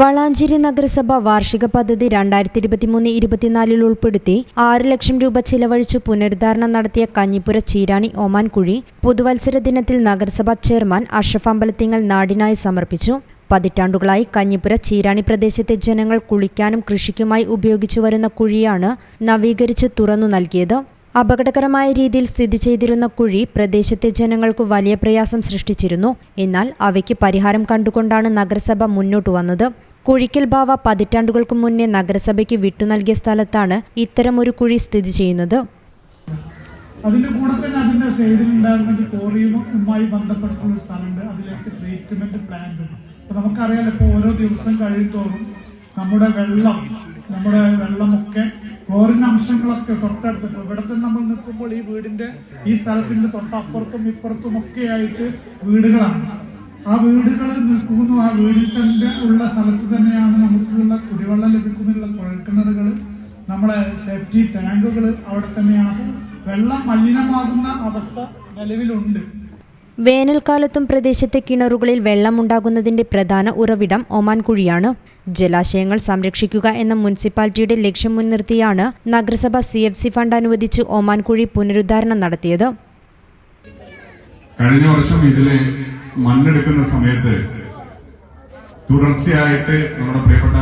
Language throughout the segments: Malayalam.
വളാഞ്ചേരി നഗരസഭ വാർഷിക പദ്ധതി രണ്ടായിരത്തി ഇരുപത്തിമൂന്ന് ഇരുപത്തിനാലിൽ ഉൾപ്പെടുത്തി ആറ് ലക്ഷം രൂപ ചിലവഴിച്ച് പുനരുദ്ധാരണം നടത്തിയ കഞ്ഞിപ്പുര ചീരാണി ഒമാൻകുഴി പുതുവത്സര ദിനത്തിൽ നഗരസഭാ ചെയർമാൻ അഷ്റഫ് അമ്പലത്തിങ്ങൽ നാടിനായി സമർപ്പിച്ചു. പതിറ്റാണ്ടുകളായി കഞ്ഞിപ്പുര ചീരാണി പ്രദേശത്തെ ജനങ്ങൾ കുളിക്കാനും കൃഷിക്കുമായി ഉപയോഗിച്ചു വരുന്ന കുഴിയാണ് നവീകരിച്ച് തുറന്നു നൽകിയത്. അപകടകരമായ രീതിയിൽ സ്ഥിതി ചെയ്തിരുന്ന കുഴി പ്രദേശത്തെ ജനങ്ങൾക്ക് വലിയ പ്രയാസം സൃഷ്ടിച്ചിരുന്നു. എന്നാൽ അവയ്ക്ക് പരിഹാരം കണ്ടുകൊണ്ടാണ് നഗരസഭ മുന്നോട്ടു വന്നത്. കുഴിക്കൽ ബാവ പതിറ്റാണ്ടുകൾക്ക് മുന്നേ നഗരസഭയ്ക്ക് വിട്ടു നൽകിയ സ്ഥലത്താണ് ഇത്തരമൊരു കുഴി സ്ഥിതി ചെയ്യുന്നത്. അതിന്റെ കൂടെ തന്നെ അതിന്റെ സൈഡിൽ ഉണ്ടായിരുന്ന ബന്ധപ്പെട്ടുള്ള ഒരു സ്ഥലമുണ്ട്. അതിലേക്ക് ട്രീറ്റ്മെന്റ് പ്ലാന്റ് അപ്പൊ നമുക്കറിയാലോ ഇപ്പൊ ഓരോ ദിവസം കഴിയുന്തോറും നമ്മുടെ വെള്ളം നമ്മുടെ വെള്ളമൊക്കെ അംശങ്ങളൊക്കെ തൊട്ടടുത്ത് ഇവിടെ നമ്മൾ നിൽക്കുമ്പോൾ ഈ വീടിന്റെ ഈ സ്ഥലത്തിന്റെ തൊട്ടപ്പുറത്തും ഇപ്പുറത്തും ഒക്കെ ആയിട്ട് വീടുകളാണ്. ആ വീടുകൾ നിൽക്കുന്നു. ആ വീടിൽ തന്നെ ഉള്ള സ്ഥലത്ത് തന്നെയാണ് നമുക്കുള്ള കുടിവെള്ളം ലഭിക്കുന്നതിനുള്ള കുഴൽക്കിണറുകൾ നമ്മുടെ സേഫ്റ്റി ടാങ്കുകൾ അവിടെ തന്നെയാണ്. വെള്ളം മലിനമാകുന്ന അവസ്ഥ നിലവിലുണ്ട്. വേനൽക്കാലത്തും പ്രദേശത്തെ കിണറുകളിൽ വെള്ളമുണ്ടാകുന്നതിന്റെ പ്രധാന ഉറവിടം ഒമാൻ കുഴിയാണ്. ജലാശയങ്ങൾ സംരക്ഷിക്കുക എന്ന മുനിസിപ്പാലിറ്റിയുടെ ലക്ഷ്യം മുൻനിർത്തിയാണ് നഗരസഭ സി എഫ് സി ഫണ്ട് അനുവദിച്ച് ഒമാൻ കുഴി പുനരുദ്ധാരണം നടത്തിയത്. കഴിഞ്ഞ വർഷം ഇതിലെ മണ്ണെടുക്കുന്ന സമയത്ത് തുടർച്ചയായിട്ട് നമ്മുടെ പ്രിയപ്പെട്ട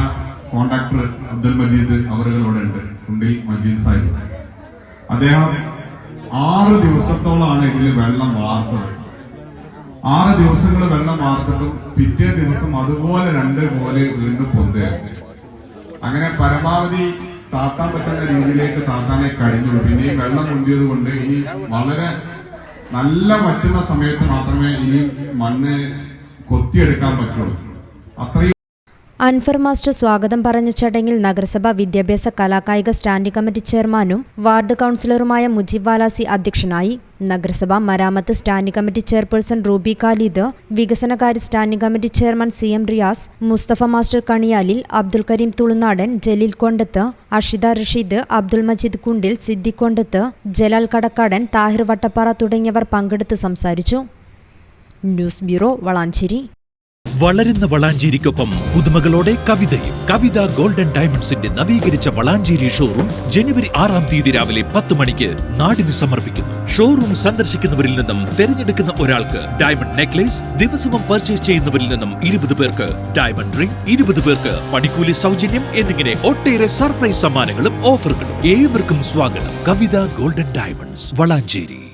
കോൺട്രാക്ടർ അബ്ദുൽ മജീദ് അവരുടെ ഉണ്ട്. മജീദ് സാഹിബ്. അദ്ദേഹം ആറ് ദിവസത്തോളാണ് ഇതിൽ വെള്ളം വാർത്തത്. ആറ് ദിവസങ്ങൾ വെള്ളം വാർത്തിട്ടും പിറ്റേ ദിവസം അതുപോലെ രണ്ട് പോലെ വീണ്ടും പൊന്തുകയായിരുന്നു അങ്ങനെ പരമാവധി താത്താൻ പറ്റുന്ന രീതിയിലേക്ക് താത്താനെ കഴിഞ്ഞുള്ളൂ പിന്നെ ഈ വെള്ളം മുന്തിയത് കൊണ്ട് ഇനി വളരെ നല്ല പറ്റുന്ന സമയത്ത് മാത്രമേ ഇനി മണ്ണ് കൊത്തിയെടുക്കാൻ പറ്റുള്ളൂ. അത്രയും അൻഫർ മാസ്റ്റർ സ്വാഗതം പറഞ്ഞ ചടങ്ങിൽ നഗരസഭ വിദ്യാഭ്യാസ കലാകായിക സ്റ്റാൻഡിംഗ് കമ്മിറ്റി ചെയർമാനും വാർഡ് കൗൺസിലറുമായ മുജീബ് വാലാസി അധ്യക്ഷനായി നഗരസഭ മരാമത്ത് standing committee chairperson Ruby Khalid വികസനകാര്യ standing committee chairman C M Riyas Mustafa master Kaniyalil Abdul Kareem തുളുനാടൻ Jaleel Kondath Ashitha Rasheed Abdul Majeed Kundil Siddi Kondath Jalal Kadakkadan Thahir Vattappara തുടങ്ങിയവർ പങ്കെടുത്ത് സംസാരിച്ചു. News bureau Valanchery. വളരുന്ന വളാഞ്ചേരിക്കൊപ്പം പുതുമകളോടെ കവിതയും കവിത ഗോൾഡൻ ഡയമണ്ട്സിന്റെ നവീകരിച്ച വളാഞ്ചേരി ഷോറൂം ജനുവരി ആറാം തീയതി രാവിലെ പത്ത് മണിക്ക് നാടിന് സമർപ്പിക്കുന്നു. ഷോറൂം സന്ദർശിക്കുന്നവരിൽ നിന്നും തിരഞ്ഞെടുക്കുന്ന ഒരാൾക്ക് ഡയമണ്ട് നെക്ലേസ് ദിവസവും പർച്ചേസ് ചെയ്യുന്നവരിൽ നിന്നും ഇരുപത് പേർക്ക് ഡയമണ്ട് റിംഗ് ഇരുപത് പേർക്ക് പണിക്കൂലി സൗജന്യം എന്നിങ്ങനെ ഒട്ടേറെ സർപ്രൈസ് സമ്മാനങ്ങളും ഓഫറുകളും. ഏവർക്കും സ്വാഗതം. Kavitha golden diamonds Valanchery.